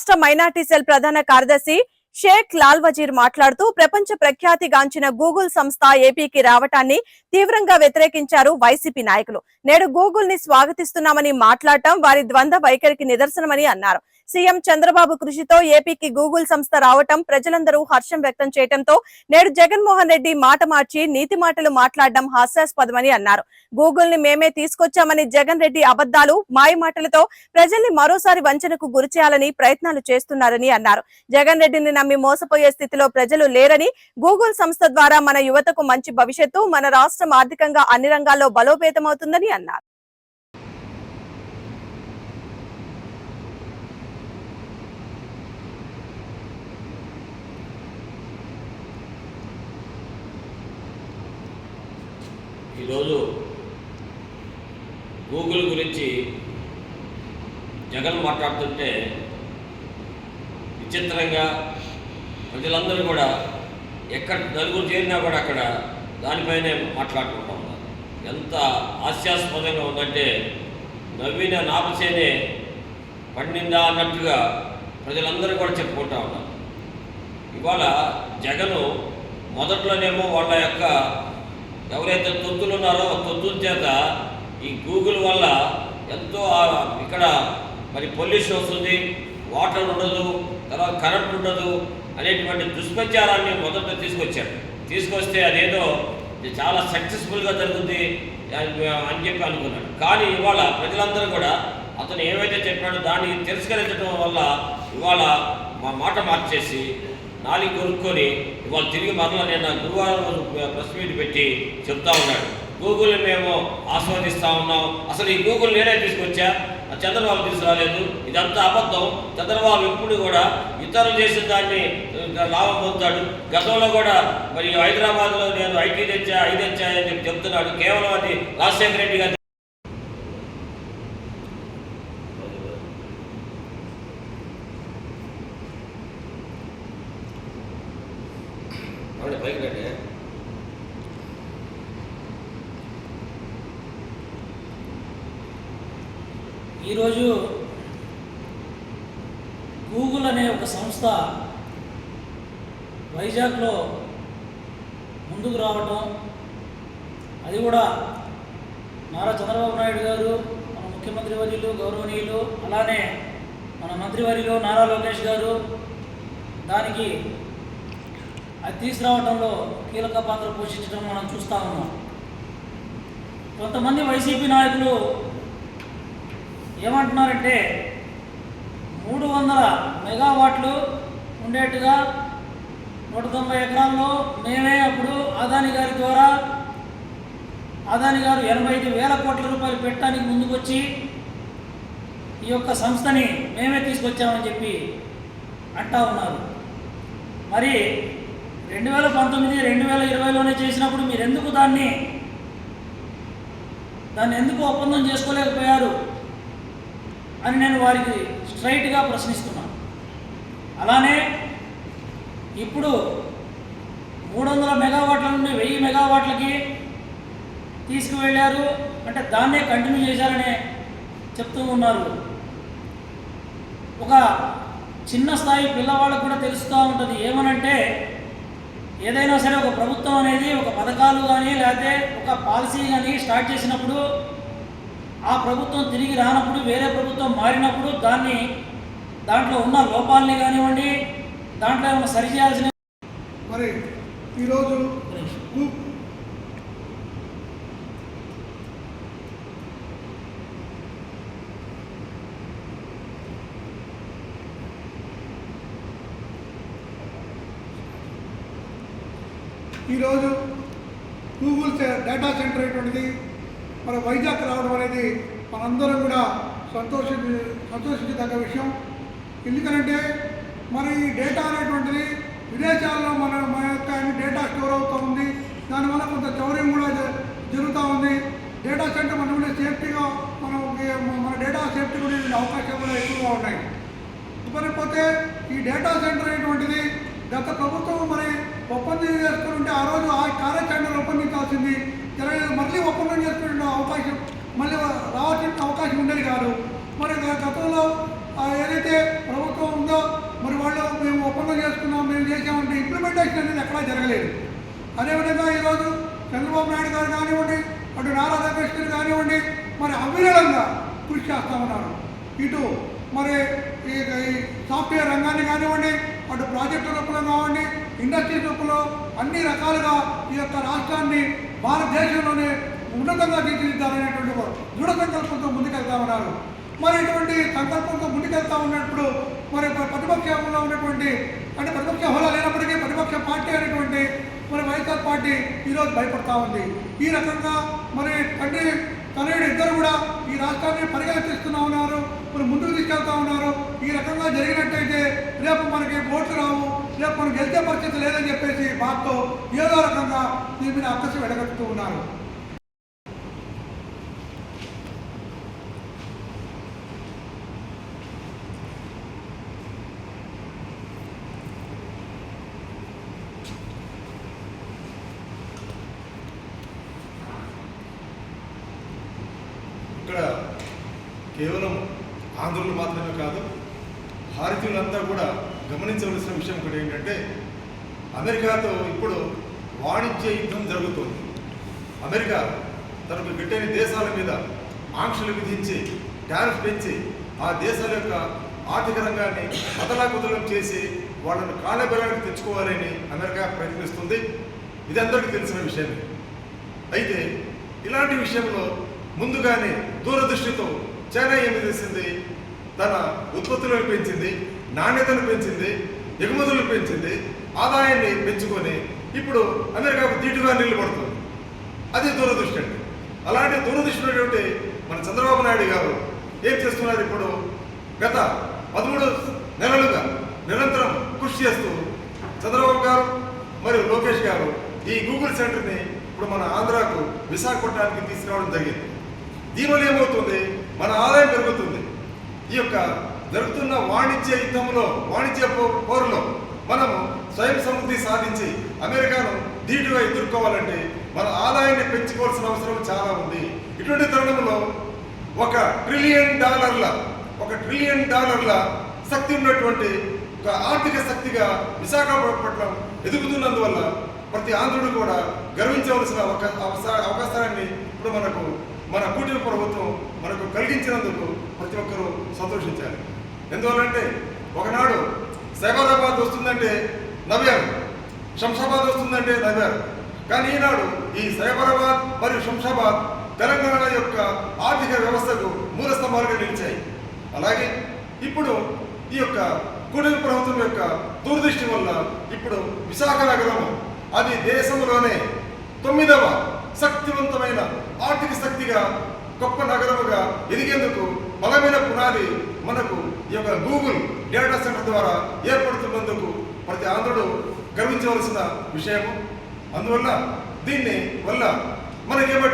రాష్ట్ర minority cell ప్రధాన కార్యదర్శి షేక్ లాల్ వజీర్ మాట్లాడుతూ ప్రపంచ ప్రఖ్యాతిగాంచిన గూగుల్ సంస్థ ఏపీకి రావటాన్ని తీవ్రంగా వ్యతిరేకించారు వైసీపీ నాయకులు. నేడు గూగుల్ని స్వాగతిస్తున్నామని మాట్లాడటం వారి ద్వంద్వ వైఖరికి నిదర్శనమని అన్నారు. సీఎం చంద్రబాబు కృషితో ఏపీకి గూగుల్ సంస్థ రావటం ప్రజలందరూ హర్షం వ్యక్తం చేయడంతో నేడు జగన్మోహన్ రెడ్డి మాట మార్చి నీతి మాటలు మాట్లాడడం హాస్యాస్పదమని అన్నారు. గూగుల్ని మేమే తీసుకొచ్చామని జగన్ రెడ్డి అబద్దాలు మాయ మాటలతో ప్రజల్ని మరోసారి వంచనకు గురి చేయాలని ప్రయత్నాలు చేస్తున్నారని అన్నారు. జగన్ రెడ్డిని నమ్మి మోసపోయే స్థితిలో ప్రజలు లేరని గూగుల్ సంస్థ ద్వారా మన యువతకు మంచి భవిష్యత్తు మన రాష్ట్రం ఆర్థికంగా అన్ని రంగాల్లో బలోపేతమవుతుందని అన్నారు. ఈరోజు గూగుల్ గురించి జగన్ మాట్లాడుతుంటే విచిత్రంగా ప్రజలందరూ కూడా ఎక్కడ నలుగురు చేరినా కూడా అక్కడ దానిపైనే మాట్లాడుకుంటా ఉన్నారు. ఎంత హాస్యాస్పదంగా ఉందంటే నవ్విన నాపసేనే పండిందా అన్నట్టుగా ప్రజలందరూ కూడా చెప్పుకుంటా ఉన్నారు. ఇవాళ జగను మొదట్లోనేమో వాళ్ళ యొక్క ఎవరైతే తొత్తులు ఉన్నారో తొత్తుల చేత ఈ గూగుల్ వల్ల ఎంతో ఇక్కడ మరి పొల్యూషన్ వస్తుంది వాటర్ ఉండదు తర్వాత కరెంట్ ఉండదు అనేటువంటి దుష్ప్రచారాన్ని మొదట తీసుకొచ్చారు. తీసుకొస్తే అదేదో చాలా సక్సెస్ఫుల్గా జరుగుతుంది అని చెప్పి అనుకున్నాడు. కానీ ఇవాళ ప్రజలందరూ కూడా అతను ఏమైతే చెప్పాడో దాన్ని తిరస్కరించడం వల్ల ఇవాళ మా మాట మార్చేసి నాలుగు కొనుక్కొని ఇవాళ తిరిగి మరలా నేను గురువారం రోజు ప్రెస్ మీట్ పెట్టి చెప్తా ఉన్నాడు. గూగుల్ మేము ఆస్వాదిస్తూ ఉన్నాం. అసలు ఈ గూగుల్ నేనే తీసుకొచ్చా? ఆ చంద్రబాబు తీసుకురాలేదు. ఇదంతా అబద్ధం. చంద్రబాబు ఎప్పుడు కూడా ఇతరులు చేసిన దాన్ని లాభం పొందుతాడు. గతంలో కూడా మరి హైదరాబాద్లో నేను ఐటీ తెచ్చా ఐ తెచ్చా అని చెప్తున్నాడు. కేవలం అది రాజశేఖర రెడ్డి గారు పైకి రండి. ఈరోజు గూగుల్ అనే ఒక సంస్థ వైజాగ్లో ముందుకు రావటం అది కూడా నారా చంద్రబాబు నాయుడు గారు మన ముఖ్యమంత్రి వర్యులు గౌరవనీయులు అలానే మన మంత్రివర్యులు నారా లోకేష్ గారు దానికి అది తీసుకురావడంలో కీలక పాత్ర పోషించడం మనం చూస్తూ ఉన్నాం. కొంతమంది వైసీపీ నాయకులు ఏమంటున్నారంటే మూడు వందల మెగావాట్లు ఉండేట్టుగా నూట తొంభై ఎకరాల్లో మేమే అప్పుడు అదాని గారి ద్వారా అదాని గారు ఎనభై ఐదు వేల కోట్ల రూపాయలు పెట్టడానికి ముందుకొచ్చి ఈ యొక్క సంస్థని మేమే తీసుకొచ్చామని చెప్పి అంటా ఉన్నారు. మరి రెండు వేల పంతొమ్మిది రెండు వేల ఇరవైలోనే చేసినప్పుడు మీరు ఎందుకు దాన్ని దాన్ని ఎందుకు ఒప్పందం చేసుకోలేకపోయారు అని నేను వారికి స్ట్రైట్గా ప్రశ్నిస్తున్నాను. అలానే ఇప్పుడు మూడు వందల మెగావాట్ల నుండి వెయ్యి మెగావాట్లకి తీసుకువెళ్ళారు. అంటే దాన్నే కంటిన్యూ చేశారనే చెప్తూ ఉన్నారు. ఒక చిన్న స్థాయి పిల్లవాళ్ళకు కూడా తెలుస్తూ ఉంటుంది. ఏమనంటే ఏదైనా సరే ఒక ప్రభుత్వం అనేది ఒక పథకాలు కానీ లేకపోతే ఒక పాలసీ కానీ స్టార్ట్ చేసినప్పుడు ఆ ప్రభుత్వం తిరిగి రానప్పుడు వేరే ప్రభుత్వం మారినప్పుడు దాన్ని దాంట్లో ఉన్న లోపాలని కానివ్వండి దాంట్లో ఏమైనా సరిచేయాల్సిన మరి ఈరోజు గూగుల్ డేటా సెంటర్ అయినటువంటిది మన వైజాగ్ రావడం అనేది మనందరం కూడా సంతోష సంతోషించదగ్గ విషయం. ఎందుకనంటే మరి ఈ డేటా అనేటువంటిది విదేశాల్లో మన మన యొక్క డేటా స్టోర్ అవుతూ ఉంది. దానివల్ల కొంత చౌర్యం కూడా జరుగుతూ ఉంది. డేటా సెంటర్ మనం కూడా సేఫ్టీగా మనం మన డేటా సేఫ్టీ కూడా ఉండే అవకాశాలు కూడా ఎక్కువగా ఉన్నాయి. ఇకపోతే ఈ డేటా సెంటర్ అనేటువంటిది గత ప్రభుత్వం మరి ఒప్పందం చేసుకుని ఉంటే ఆ రోజు ఆ కార్యాచరణ రూపొందించాల్సింది తెలంగాణ మళ్ళీ ఒప్పందం చేసుకునే అవకాశం మళ్ళీ రావాల్సిన అవకాశం ఉండేది కాదు. మరి గతంలో ఏదైతే ప్రభుత్వం ఉందో మరి వాళ్ళు మేము ఒప్పందం చేసుకున్నాం మేము చేసామంటే ఇంప్లిమెంటేషన్ అనేది ఎక్కడా జరగలేదు. అదేవిధంగా ఈరోజు చంద్రబాబు నాయుడు గారు కానివ్వండి అటు నారా లోకేష్ కానివ్వండి మరి అవిరళంగా కృషి చేస్తా ఉన్నారు. ఇటు మరి ఈ సాఫ్ట్వేర్ రంగాన్ని కానివ్వండి అటు ప్రాజెక్టు రూపంలో కావండి ఇండస్ట్రీ రూపంలో అన్ని రకాలుగా ఈ యొక్క రాష్ట్రాన్ని భారతదేశంలోనే ఉన్నతంగా తీర్చిదిద్దాలనేటువంటి దృఢ సంకల్పంతో ముందుకెళ్తా ఉన్నారు మరి ఇటువంటి సంకల్పంతో ముందుకెళ్తా ఉన్నప్పుడు మరి ప్రతిపక్షంలో ఉన్నటువంటి అంటే ప్రతిపక్ష హోదా లేనప్పటికీ ప్రతిపక్ష పార్టీ అనేటువంటి మరి వైఎస్ఆర్ పార్టీ ఈరోజు భయపడతా ఉంది. ఈ రకంగా మరి తండ్రి తనయుడు ఇద్దరు కూడా ఈ రాష్ట్రాన్ని పరిగెత్తిస్తున్నా ఉన్నారు మరి ముందుకు తీసుకెళ్తా ఉన్నారు ఈ రకంగా జరిగినట్టయితే మనకి ఓట్లు రావు రేపు మనం గెలిచే పరిస్థితి లేదని చెప్పేసి బాధతో ఏదో రకంగా దీని మీద అక్కసి వెడగట్టుతూ ఉన్నారు. ఇక్కడ కేవలం ఆంధ్రులు మాత్రమే కాదు భారతీయులంతా కూడా గమనించవలసిన విషయం ఒకటి ఏంటంటే అమెరికాతో ఇప్పుడు వాణిజ్య యుద్ధం జరుగుతుంది. అమెరికా తనకు గిట్టని దేశాల మీద ఆంక్షలు విధించి టారిఫ్ పెంచి ఆ దేశాల యొక్క ఆర్థిక రంగాన్ని అతలాకుతలం చేసి వాళ్ళను కాళ్ళబెలానికి తెచ్చుకోవాలని అమెరికా ప్రయత్నిస్తుంది. ఇది అందరికీ తెలిసిన విషయమే. అయితే ఇలాంటి విషయంలో ముందుగానే దూరదృష్టితో చైనా ఏమి చేసింది? తన ఉత్పత్తులను పెంచింది నాణ్యతను పెంచింది ఎగుమతులు పెంచింది ఆదాయాన్ని పెంచుకొని ఇప్పుడు అమెరికాకు దీటుగా నిలబడుతుంది. అది దూరదృష్టి అండి. అలాంటి దూరదృష్టి మన చంద్రబాబు నాయుడు గారు ఏం చేస్తున్నారు ఇప్పుడు? గత పదమూడు నెలలుగా నిరంతరం కృషి చేస్తూ చంద్రబాబు గారు మరియు లోకేష్ గారు ఈ గూగుల్ సెంటర్ని ఇప్పుడు మన ఆంధ్రాకు విశాఖపట్నానికి తీసుకురావడం జరిగింది. దీనివల్ల ఏమవుతుంది? మన ఆదాయం పెరుగుతుంది. ఈ యొక్క జరుగుతున్న వాణిజ్య యుద్ధంలో వాణిజ్య పోరులో మనము స్వయం సమృద్ధి సాధించి అమెరికాను ధీటుగా ఎదుర్కోవాలంటే మన ఆదాయాన్ని పెంచుకోవాల్సిన అవసరం చాలా ఉంది. ఇటువంటి తరుణంలో ఒక ట్రిలియన్ డాలర్ల ఒక ట్రిలియన్ డాలర్ల శక్తి ఉన్నటువంటి ఒక ఆర్థిక శక్తిగా విశాఖపట్నం ఎదుగుతున్నందువల్ల ప్రతి ఆంధ్రుడు కూడా గర్వించవలసిన ఒక అవస- అవకాశాన్ని ఇప్పుడు మనకు మన కూటమి ప్రభుత్వం మనకు కలిగించినందుకు ప్రతి ఒక్కరూ సంతోషించాలి. ఎందువల్లంటే ఒకనాడు సైబరాబాద్ వస్తుందంటే నవ్వారు. శంషాబాద్ వస్తుందంటే నవ్వారు. కానీ ఈనాడు ఈ సైబరాబాద్ మరియు శంషాబాద్ తెలంగాణ యొక్క ఆర్థిక వ్యవస్థకు మూల స్తంభాలుగా నిలిచాయి. అలాగే ఇప్పుడు ఈ యొక్క కూటమి ప్రభుత్వం యొక్క దూరదృష్టి వల్ల ఇప్పుడు విశాఖ నగరం అది దేశంలోనే తొమ్మిదవ ఆర్థిక శక్తిగా గొప్ప నగరముగా ఎదిగేందుకు బలమైన పునాది మనకు ఈ యొక్క గూగుల్ డేటా సెంటర్ ద్వారా ఏర్పడుతున్నందుకు ప్రతి ఆంధ్రుడు గర్వించవలసిన విషయము. అందువల్ల దీన్ని వల్ల మనకేమో